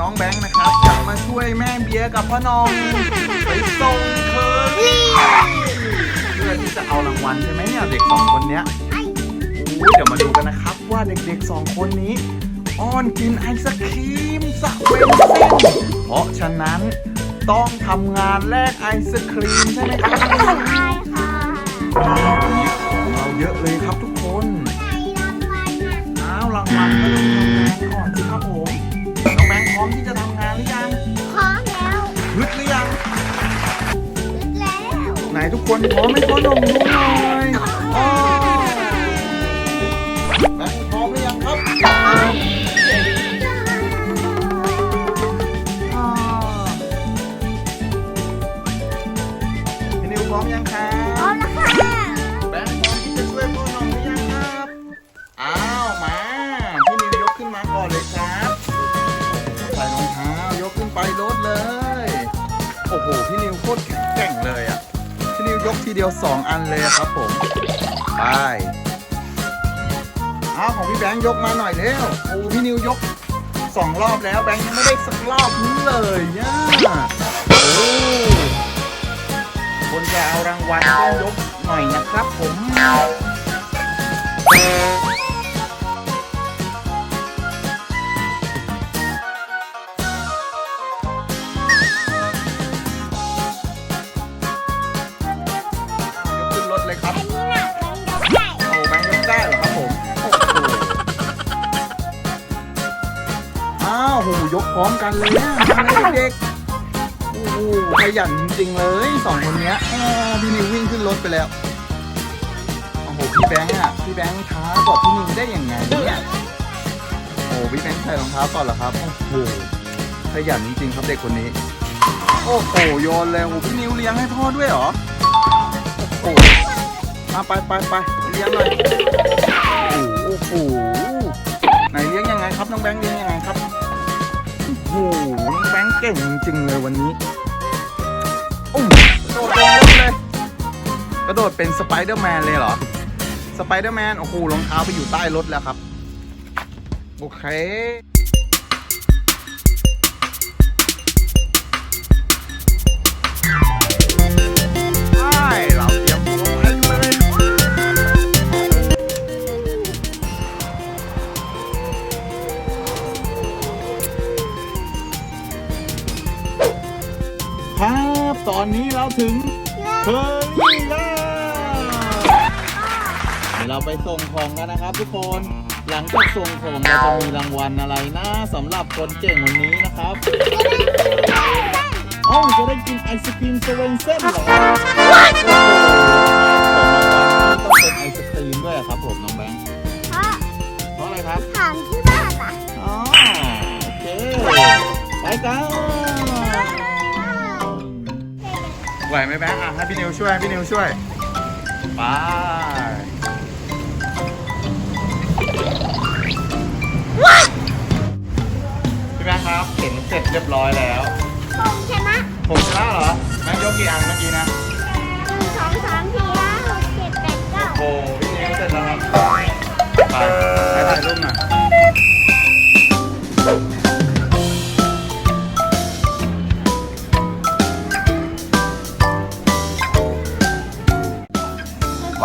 น้องแบงค์นะครับจะมาช่วยแม่เบียร์กับพ่อน้องไปส่งเคอรี่เพื่อที่จะเอารางวัลใช่ไหมเนี่ยเด็กสองคนเนี้ยอุ้ยเดี๋ยวมาดูกันนะครับ ว่าเด็กๆสองคนนี้อ้อนกินไอศครีมสักเป็นเส้นเพราะฉะนั้นต้องทำงานแลกไอศครีมใช่ไหมครับใช่ค่ะ ไหนทุกคนพร้อมไหมพ่อหนุ่มดูหน่อยอ๋อแบงค์พร้อมหรือยังครับอ่าพี่นิวพร้อมยังครับพร้อมแล้วค่ะแบงค์พร้อมที่จะช่วยพ่อหนุ่มหรือยังครับอ้าวมาพี่นิวยกขึ้นมาก่อนเลยครับใส่รองเท้ายกขึ้นไปรถเลยโอ้โหพี่นิวโคตรแข็ง ยกทีเดียว 2 อันเลยครับผม ไปเอาของพี่แบงค์ยกมาหน่อยเร็วโอ้พี่นิวยกสองรอบแล้วแบงค์ยังไม่ได้สักรอบนี้เลยย่าโอ้คนจะเอารางวัลต้องยกหน่อยนะครับผม เลยครับอันนี้หนักเลยยกได้โอ้แบงค์ยกได้เหรอครับผมโอ้โหอ้าวโหยกพร้อมกันเลยนะมาเลยเด็กๆโอ้โหขยันจริงๆเลยสองคนเนี้ยอ้าวพี่นิววิ่งขึ้นรถไปแล้วโอ้โหพี่แบงค์อะพี่แบงค์ช้ากว่าพี่นิวได้ยังไงเนี่ยโอ้โหพี่แบงค์ใส่รองเท้าก่อนเหรอครับโอ้โหขยันจริงๆครับเด็กคนนี้ โอ้โหโยนเลยโอ้พี่นิวเลี้ยงให้พ่อด้วยเหรอ หมาไปไปไปเลี้ยงหน่อยโอ้โหไหนเลี้ยงยังไงครับน้องแบงค์เลี้ยงยังไงครับโอ้โหน้องแบงค์เก่งจริงๆเลยวันนี้โอ้กระโดดลงรถเลยกระโดดเป็นสไปเดอร์แมนเลยเหรอสไปเดอร์แมนโอ้โหรองเท้าไปอยู่ใต้รถแล้วครับ โอเค ถึงเคอรี่แล้วเดี๋ยวเราไปส่งของกันนะครับทุกคน หลังจากส่งของเราจะมีรางวัลอะไรนะสำหรับคนเก่งวันนี้นะครับเอ้าจะได้กินไอศครีมเซเว่นเส้นเหรอโอ้โหของรางวัลนี่ต้องเป็นไอศครีมด้วยเหรอครับผมน้องแบงค์เพราะเพราะอะไรครับถามที่บ้านอะอ๋อโอเคไปกัน วไหมแบงค์อะให้พี่นิวช่วยให้พี่นิวช่วยไปพี่แบงค์ครับเข็นเสร็จเรียบร้อยแล้ว ผมชนะผมชนะเหรอแบงค์ยกกี่อันเมื่อกี้นะ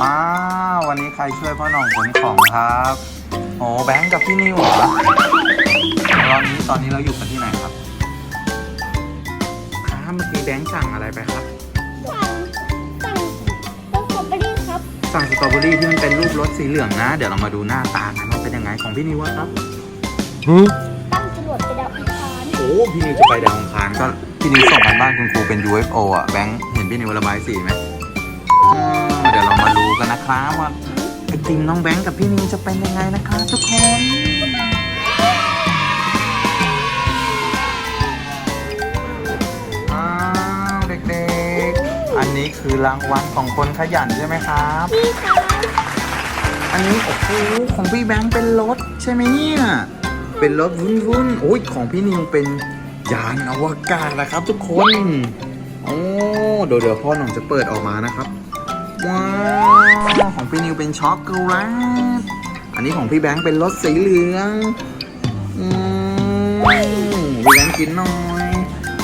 ว้าว วันนี้ใครช่วยพ่อหน่องขนของครับโอ้แบงค์กับพี่นิวเหรอตอนนี้ตอนนี้เราอยู่กันที่ไหนครับครับเมื่อกี้แบงค์สั่งอะไรไปครับ สั่งสั่งสตรอเบอรี่ครับ สั่งสตรอเบอรี่ที่มันเป็นรูปรถสีเหลืองนะ เดี๋ยวเรามาดูหน้าตากันว่าเป็นยังไงของพี่นิวอะครับตั้งจรวดไปดาวอังคารโอ้พี่นิวจะไปดาวอังคารก็พี่นิวส่งกันบ้านคุณครูเป็น UFO อะแบงค์เห็นพี่นิวระบายสีไหม นนะครับว่าไอติมน้องแบงค์กับพี่นิวจะเป็นยังไงนะคะทุกคนอ้าวเด็กๆ อันนี้คือรางวัลของคนขยันใช่ไหมครับพี่คะอันนี้โอ้โหของพี่แบงค์เป็นรถใช่ไหมเนี่ย เป็นรถวุ่นวุ่นๆโอ้ยของพี่นิวเป็นยานอวกาศนะครับทุกคนโอ้เดี๋ยวเดี๋ยวพ่อหน่องจะเปิดออกมานะครับ ว้าว ของพี่นิวเป็นช็อกโกแลตอันนี้ของพี่แบงค์เป็นรถสีเหลืองอืมพี่แบงค์กินหน่อย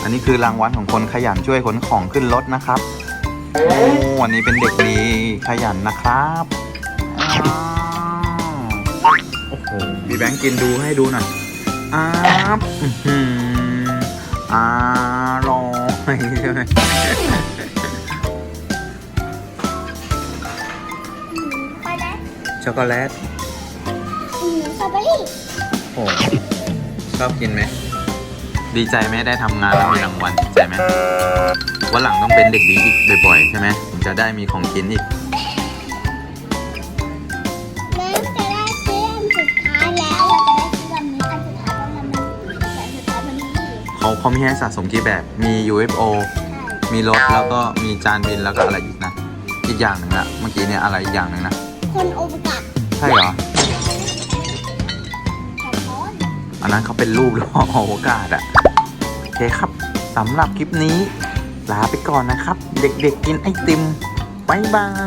อันนี้คือรางวัลของคนขยันช่วยขนของขึ้นรถนะครับโอ้วันนี้เป็นเด็กดีขยันนะครับโอ้โหพี่แบงค์กินดูให้ดูหน่อยอ้าวอืออร่อยใช่ไหม ช็อกโกแลตอืมสตรอเบอรี่โอ้ชอบกินไหม ดีใจไหมได้ทำงานแล้วมีรางวัลดีใจไหมวันหลังต้องเป็นเด็กดีอีกบ่อยๆใช่ไหมถึงจะได้มีของกินอีกแม่จะได้ซื้ออันสุดท้ายแล้วเราจะได้ซื้ออันนี้อันสุดท้ายเพราะมันมันแต่สุดท้ายมันนี่เขาเขามีให้สะสมกี่แบบ มี UFO ใช่มีรถแล้วก็มีจานบินแล้วก็อะไรอีกนะ อีกอย่างหนึ่งนะเมื่อกี้เนี่ยอะไรอีกอย่างหนึ่งนะ คนโอปกาส ใช่เหรอ อันนั้นเขาเป็นรูปหรือว่าอวกาศอะโอเคครับสำหรับคลิปนี้ ลาไปก่อนนะครับ เด็กๆกินไอติมบายบาย